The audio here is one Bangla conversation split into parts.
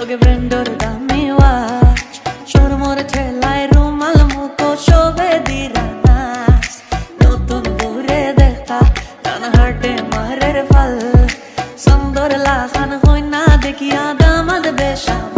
চোখে ব্র্যান্ডর দামি ওয়াচ সরমর ঠেলায় রুমাল মুখো শোভে দিরানাস নতুন ঘুরে দেখা কান হাটে মারের ফল। সুন্দর লাখান হই না দেখিয়া দামাদ বেশাম।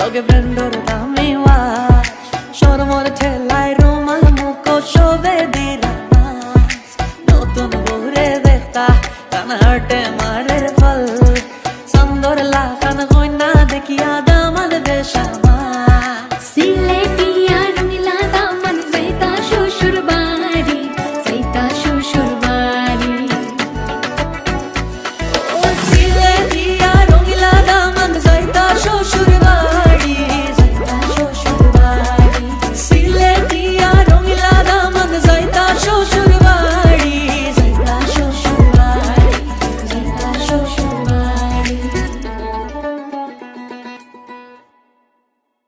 লগে ব্রেন্ডর দামি ওয়াশ সরমর ঠেলায় রুমাল, মুখো শোভে দিলা নতুন ঘুরে দেখতা, কান হাটে মা